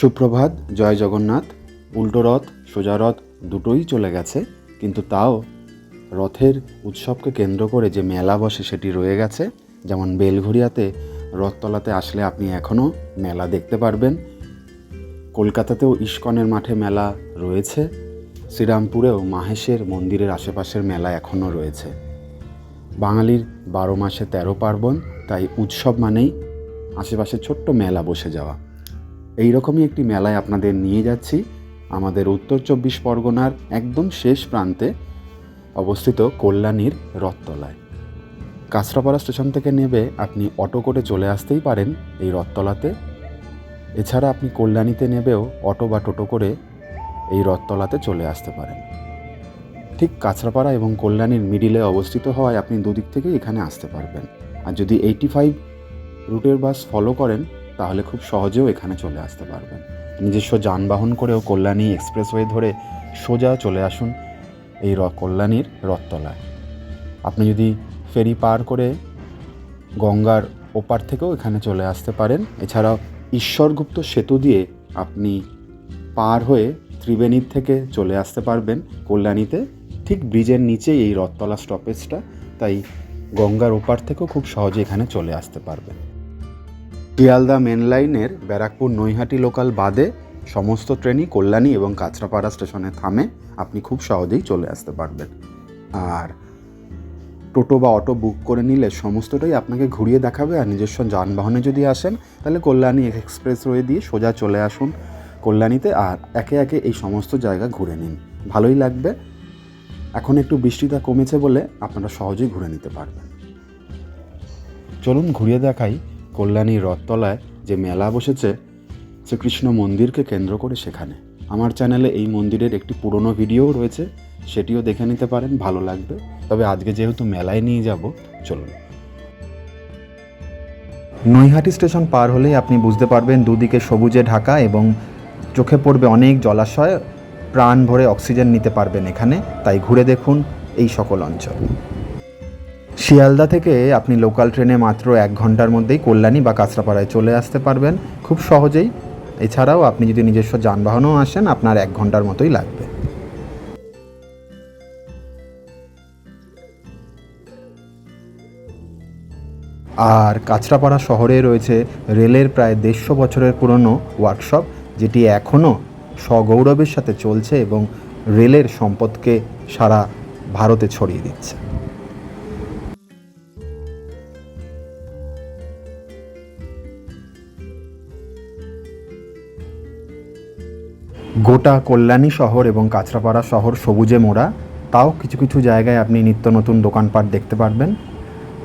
সুপ্রভাত, জয় জগন্নাথ। উল্টো রথ, সোজা রথ দুটোই চলে গেছে, কিন্তু তাও রথের উৎসবকে কেন্দ্র করে যে মেলা বসে সেটি রয়ে গেছে। যেমন বেলঘরিয়াতে রথতলাতে আসলে আপনি এখনও মেলা দেখতে পারবেন। কলকাতাতেও ইস্কনের মাঠে মেলা রয়েছে। শ্রীরামপুরেও মাহেশের মন্দিরের আশেপাশের মেলা এখনও রয়েছে। বাঙালির বারো মাসে তেরো পার্বণ, তাই উৎসব মানেই আশেপাশে ছোট্ট মেলা বসে যাওয়া। এই রকমই একটি মেলায় আপনাদের নিয়ে যাচ্ছি আমাদের উত্তর চব্বিশ পরগনার একদম শেষ প্রান্তে অবস্থিত কল্যাণীর রথতলায়। কাঁচরাপাড়া স্টেশন থেকে নেবে আপনি অটো করে চলে আসতেই পারেন এই রথতলাতে। এছাড়া আপনি কল্যাণীতে নেবেও অটো বা টোটো করে এই রথতলাতে চলে আসতে পারেন। ঠিক কাঁচরাপাড়া এবং কল্যাণীর মিডিলে অবস্থিত হওয়ায় আপনি দুদিক থেকেই এখানে আসতে পারবেন। আর যদি এইটি ফাইভ রুটের বাস ফলো করেন তাহলে খুব সহজেও এখানে চলে আসতে পারবেন। নিজস্ব যানবাহন করেও কল্যাণী এক্সপ্রেসওয়ে ধরে সোজা চলে আসুন এই র কল্যাণীর রথতলায়। আপনি যদি ফেরি পার করে গঙ্গার ওপার থেকেও এখানে চলে আসতে পারেন। এছাড়াও ঈশ্বরগুপ্ত সেতু দিয়ে আপনি পার হয়ে ত্রিবেণীর থেকে চলে আসতে পারবেন কল্যাণীতে। ঠিক ব্রিজের নিচেই এই রথতলা স্টপেজটা তাই গঙ্গার ওপার থেকেও খুব সহজে এখানে চলে আসতে পারবেন। শিয়ালদা মেন লাইনের ব্যারাকপুর নৈহাটি লোকাল বাদে সমস্ত ট্রেনই কল্যাণী এবং কাঁচরাপাড়া স্টেশনে থামে। আপনি খুব সহজেই চলে আসতে পারবেন। আর টোটো বা অটো বুক করে নিলে সমস্তটাই আপনাকে ঘুরিয়ে দেখাবে। আর নিজস্ব যানবাহনে যদি আসেন, তাহলে কল্যাণী এক্সপ্রেসওয়ে দিয়ে সোজা চলে আসুন কল্যাণীতে আর একে একে এই সমস্ত জায়গা ঘুরে নিন। ভালোই লাগবে। এখন একটু বৃষ্টিটা কমেছে বলে আপনারা সহজেই ঘুরে নিতে পারবেন। চলুন ঘুরিয়ে দেখাই কল্যাণী রথতলায় যে মেলা বসেছে, শ্রীকৃষ্ণ মন্দিরকে কেন্দ্র করে সেখানে। আমার চ্যানেলে এই মন্দিরের একটি পুরনো ভিডিও রয়েছে, সেটিও দেখে নিতে পারেন, ভালো লাগবে। তবে আজকে যেহেতু মেলায় নিয়ে যাব, চলুন। নৈহাটি স্টেশন পার হলেই আপনি বুঝতে পারবেন, দুদিকে সবুজে ঢাকা এবং চোখে পড়বে অনেক জলাশয়, প্রাণ ভরে অক্সিজেন নিতে পারবেন এখানে। তাই ঘুরে দেখুন এই সকল অঞ্চল। শিয়ালদা থেকে আপনি লোকাল ট্রেনে মাত্র এক ঘণ্টার মধ্যেই কল্যাণী বা কাঁচরাপাড়ায় চলে আসতে পারবেন। খুব সহজেই। এছাড়াও আপনি যদি নিজস্ব যানবাহনও আসেন, আপনার এক ঘণ্টার মতোই লাগবে। আর কাঁচরাপাড়া শহরে রয়েছে রেলের প্রায় দেড়শো বছরের পুরনো ওয়ার্কশপ, যেটি এখনও সগৌরবের সাথে চলছে এবং রেলের সম্পদকে সারা ভারতে ছড়িয়ে দিচ্ছে। গোটা কল্যাণী শহর এবং কাঁচরাপাড়া শহর সবুজে মোড়া, তাও কিছু কিছু জায়গায় আপনি নিত্য নতুন দোকানপাট দেখতে পারবেন।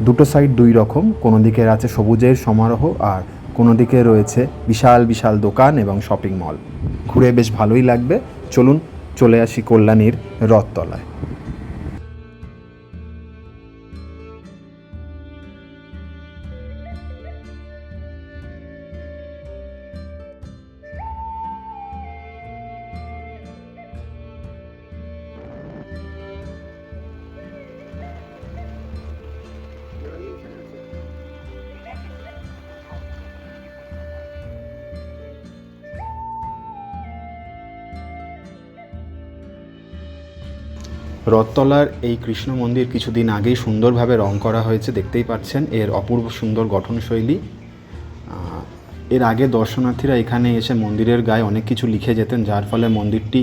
দুটো সাইড দুই রকম, কোনো দিকে আছে সবুজের সমারোহ আর কোনো দিকে রয়েছে বিশাল বিশাল দোকান এবং শপিং মল ঘুরে বেশ ভালোই লাগবে। চলুন চলে আসি কল্যাণীর রথতলায়। রথতলার এই কৃষ্ণ মন্দির কিছুদিন আগেই সুন্দরভাবে রং করা হয়েছে, দেখতেই পাচ্ছেন। এর অপূর্ব সুন্দর গঠনশৈলী। এর আগে দর্শনার্থীরা এখানে এসে মন্দিরের গায়ে অনেক কিছু লিখে যেতেন, যার ফলে মন্দিরটি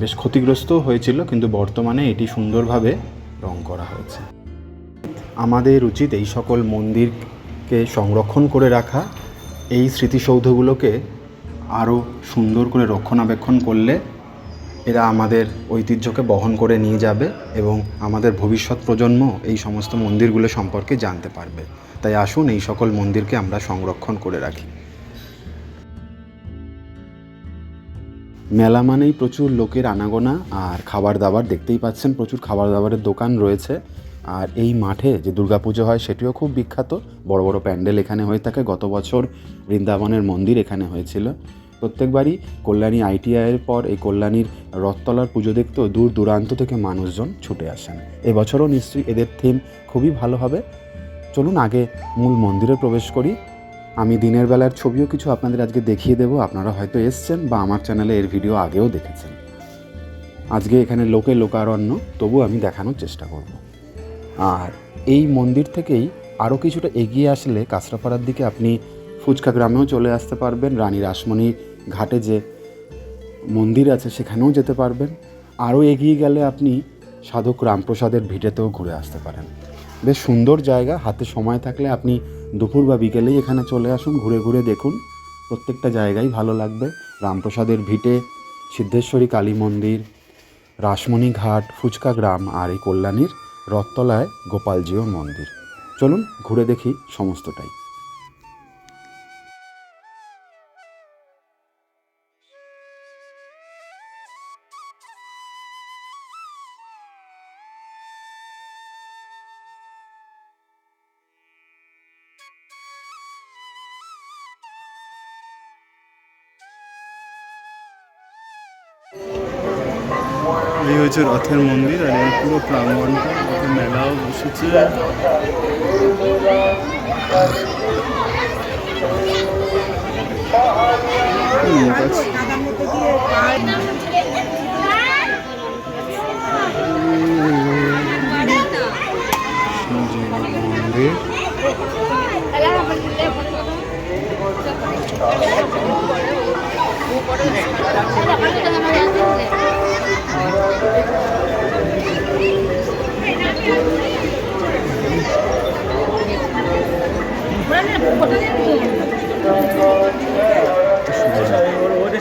বেশ ক্ষতিগ্রস্ত হয়েছিল, কিন্তু বর্তমানে এটি সুন্দরভাবে রং করা হয়েছে। আমাদের উচিত এই সকল মন্দিরকে সংরক্ষণ করে রাখা, এই স্মৃতিসৌধগুলোকে আরও সুন্দর করে রক্ষণাবেক্ষণ করলে এরা আমাদের ঐতিহ্যকে বহন করে নিয়ে যাবে এবং আমাদের ভবিষ্যৎ প্রজন্ম এই সমস্ত মন্দিরগুলো সম্পর্কে জানতে পারবে। তাই আসুন এই সকল মন্দিরকে আমরা সংরক্ষণ করে রাখি। মেলা মানেই প্রচুর লোকের আনাগোনা আর খাবার দাবার। দেখতেই পাচ্ছেন প্রচুর খাবার দাবারের দোকান রয়েছে। আর এই মাঠে যে দুর্গাপুজো হয় সেটিও খুব বিখ্যাত। বড় বড় প্যান্ডেল এখানে হয়ে থাকে। গত বছর বৃন্দাবনের মন্দির এখানে হয়েছিল। প্রত্যেকবারই কল্যাণী আইটিআইয়ের পর এই কল্যাণীর রথতলার পুজো দেখতেও দূর দূরান্ত থেকে মানুষজন ছুটে আসেন। এবছরও নিশ্চয়ই এদের থিম খুবই ভালো হবে। চলুন আগে মূল মন্দিরে প্রবেশ করি। আমি দিনের বেলার ছবিও কিছু আপনাদের আজকে দেখিয়ে দেবো। আপনারা হয়তো এসছেন বা আমার চ্যানেলে এর ভিডিও আগেও দেখেছেন। আজকে এখানে লোকে লোকারণ্য তবু আমি দেখানোর চেষ্টা করব। আর এই মন্দির থেকেই আরও কিছুটা এগিয়ে আসলে কাঁচরাপাড়ার দিকে আপনি ফুচকা গ্রামেও চলে আসতে পারবেন, রানী রাসমণি ঘাটে যে মন্দির আছে সেখানেও যেতে পারবেন। আরও এগিয়ে গেলে আপনি সাধক রামপ্রসাদের ভিটেতেও ঘুরে আসতে পারেন। বেশ সুন্দর জায়গা, হাতে সময় থাকলে আপনি দুপুর বা বিকেলেই এখানে চলে আসুন, ঘুরে ঘুরে দেখুন। প্রত্যেকটা জায়গাই ভালো লাগবে। রামপ্রসাদের ভিটে সিদ্ধেশ্বরী কালী মন্দির, রাসমণি ঘাট, ফুচকা গ্রাম আর এই কল্যাণীর রথতলায় গোপালজিওর মন্দির। চলুন ঘুরে দেখি সমস্তটাই। এই হচ্ছে রথের মন্দির আর এই পুরো প্রাঙ্গণটা রথের মেলাও বসেছে। হুম,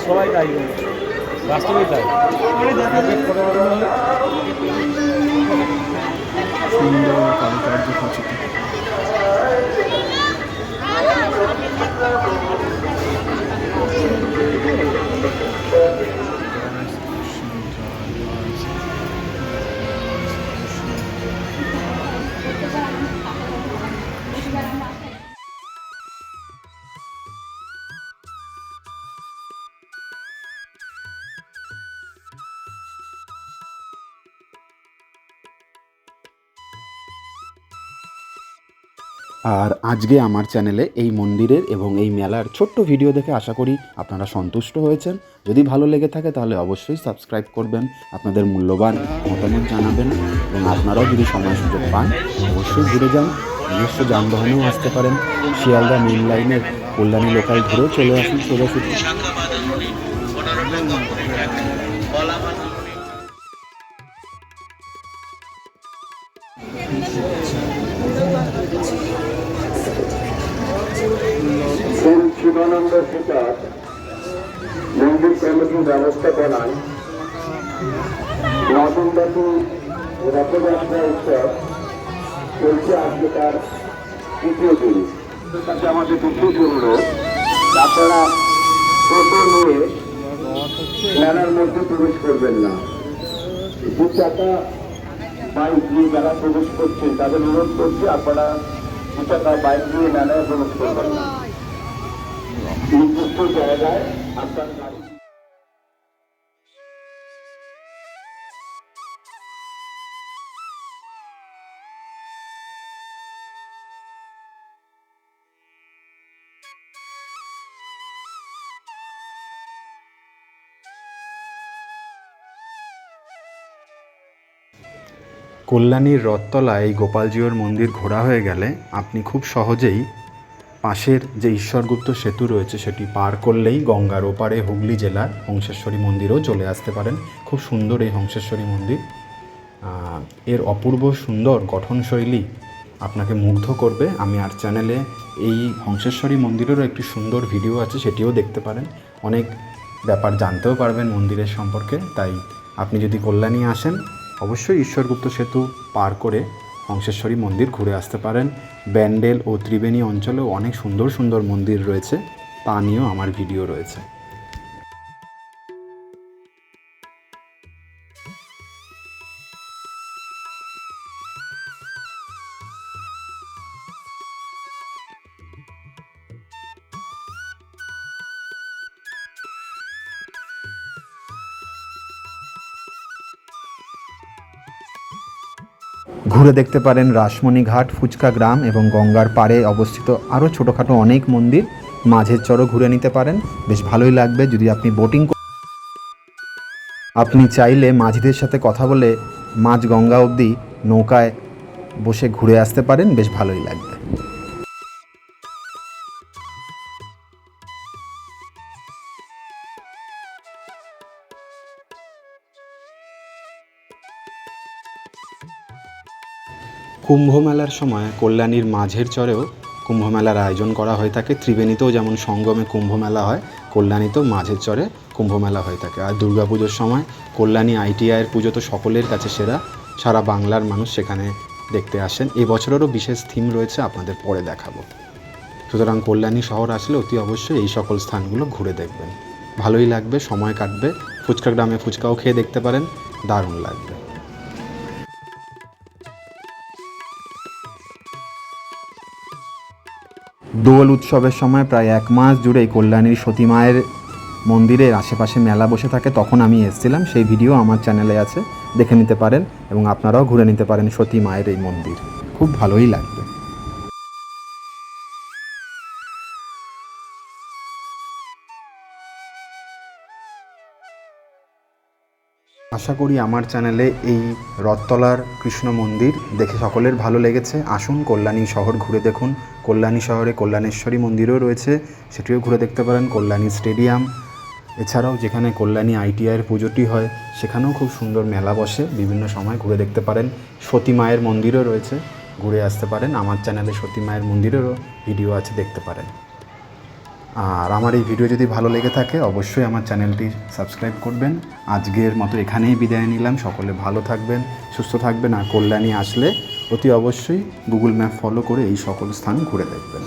সবাই তাই বাস্তবে তাই। সুন্দর কারুকার্য খচিত আর আজকে আমার চ্যানেলে এই মন্দিরের এবং এই মেলার ছোট্ট ভিডিও দেখে আশা করি আপনারা সন্তুষ্ট হয়েছেন। যদি ভালো লেগে থাকে তাহলে অবশ্যই সাবস্ক্রাইব করবেন, আপনাদের মূল্যবান মতামত জানাবেন এবং আপনারাও যদি সময় সুযোগ পান, অবশ্যই ঘুরে যান। নিজস্ব যানবাহনেও আসতে পারেন। শিয়ালদা মেন লাইনের কল্যাণী লোকাল ধরেও চলে আসুন সোজাসুজি। শিবানন্দ সীতার মন্দির কমিটির ব্যবস্থাপনায় নতুনবাসী রথযাত্রা উৎসব চলছে আজকে তার তৃতীয় দিন। তাতে আমাদের বিশেষ অনুরোধ আপনারা টোটো নিয়ে মেলার মধ্যে প্রবেশ করবেন না। দু চাকা বাইক নিয়ে যারা প্রবেশ করছেন তাদের অনুরোধ করছি আপনারা দু চাকা বাইক নিয়ে মেলায় প্রবেশ করবেন না। নির্দিষ্ট জায়গায় আপনার গাড়ি। কল্যাণীর রথতলায় এই গোপালজিওর মন্দির ঘোরা হয়ে গেলে আপনি খুব সহজেই পাশের যে ঈশ্বরগুপ্ত সেতু রয়েছে, সেটি পার করলেই গঙ্গার ওপারে হুগলি জেলার হংসেশ্বরী মন্দিরেও চলে আসতে পারেন। খুব সুন্দর এই হংসেশ্বরী মন্দির। এর অপূর্ব সুন্দর গঠনশৈলী আপনাকে মুগ্ধ করবে। আমি আর চ্যানেলে এই হংসেশ্বরী মন্দিরেরও একটি সুন্দর ভিডিও আছে, সেটিও দেখতে পারেন। অনেক ব্যাপার জানতেও পারবেন মন্দিরের সম্পর্কে। তাই আপনি যদি কল্যাণী আসেন, অবশ্যই ঈশ্বরগুপ্ত সেতু পার করে হংসেশ্বরী মন্দির ঘুরে আসতে পারেন। ব্যান্ডেল ও ত্রিবেণী অঞ্চলেও অনেক সুন্দর সুন্দর মন্দির রয়েছে। তা নিয়েও আমার ভিডিও রয়েছে। ঘুরে দেখতে পারেন রাসমণি ঘাট, ফুচকা গ্রাম এবং গঙ্গার পাড়ে অবস্থিত আরও ছোটোখাটো অনেক মন্দির। মাঝের চরও ঘুরে নিতে পারেন। বেশ ভালোই লাগবে যদি আপনি বোটিং আপনি চাইলে মাঝিদের সাথে কথা বলে মাঝ গঙ্গা অবধি নৌকায় বসে ঘুরে আসতে পারেন। বেশ ভালোই লাগবে। কুম্ভ মেলার সময় কল্যাণীর মাঝের চরেও কুম্ভ মেলার আয়োজন করা হয়ে থাকে। ত্রিবেণীতেও যেমন সঙ্গমে কুম্ভ মেলা হয়, কল্যাণীতেও মাঝের চরে কুম্ভ মেলা হয়ে থাকে। আর দুর্গাপুজোর সময় কল্যাণী আইটিআইয়ের পুজো তো সকলের কাছে সেরা। সারা বাংলার মানুষ সেখানে দেখতে আসেন। এবছরেরও বিশেষ থিম রয়েছে, আপনাদের পরে দেখাবো। সুতরাং কল্যাণী শহর আসলে অতি অবশ্যই এই সকল স্থানগুলো ঘুরে দেখবেন। ভালোই লাগবে, সময় কাটবে। ফুচকা গ্রামে ফুচকাও খেয়ে দেখতে পারেন, দারুণ লাগবে। দোল উৎসবের সময় প্রায় এক মাস জুড়েই কল্যাণীর সতী মায়ের মন্দিরের আশেপাশে মেলা বসে থাকে, তখন আমি এসেছিলাম। সেই ভিডিও আমার চ্যানেলে আছে, দেখে নিতে পারেন এবং আপনারাও ঘুরে নিতে পারেন সতী মায়ের এই মন্দির। খুব ভালোই লাগবে আশা করি আমার চ্যানেলে এই রথতলার কৃষ্ণ মন্দির দেখে সকলের ভালো লেগেছে। আসুন কল্যাণী শহর ঘুরে দেখুন। কল্যাণী শহরে কল্যাণেশ্বরী মন্দিরও রয়েছে। সেটিও ঘুরে দেখতে পারেন কল্যাণী স্টেডিয়াম। এছাড়াও যেখানে কল্যাণী আইটিআইয়ের পুজোটি হয়, সেখানেও খুব সুন্দর মেলা বসে। বিভিন্ন সময় ঘুরে দেখতে পারেন। সতী মায়ের মন্দিরও রয়েছে। ঘুরে আসতে পারেন। আমার চ্যানেলে সতী মায়ের মন্দিরেরও ভিডিও আছে, দেখতে পারেন। আর আমার এই ভিডিও যদি ভালো লেগে থাকে, অবশ্যই আমার চ্যানেলটি সাবস্ক্রাইব করবেন। আজকের মতো এখানেই বিদায় নিলাম। সকলে ভালো থাকবেন, সুস্থ থাকবেন, আর কল্যাণী আসলে অতি অবশ্যই গুগল ম্যাপ ফলো করে এই সকল স্থান ঘুরে দেখবেন।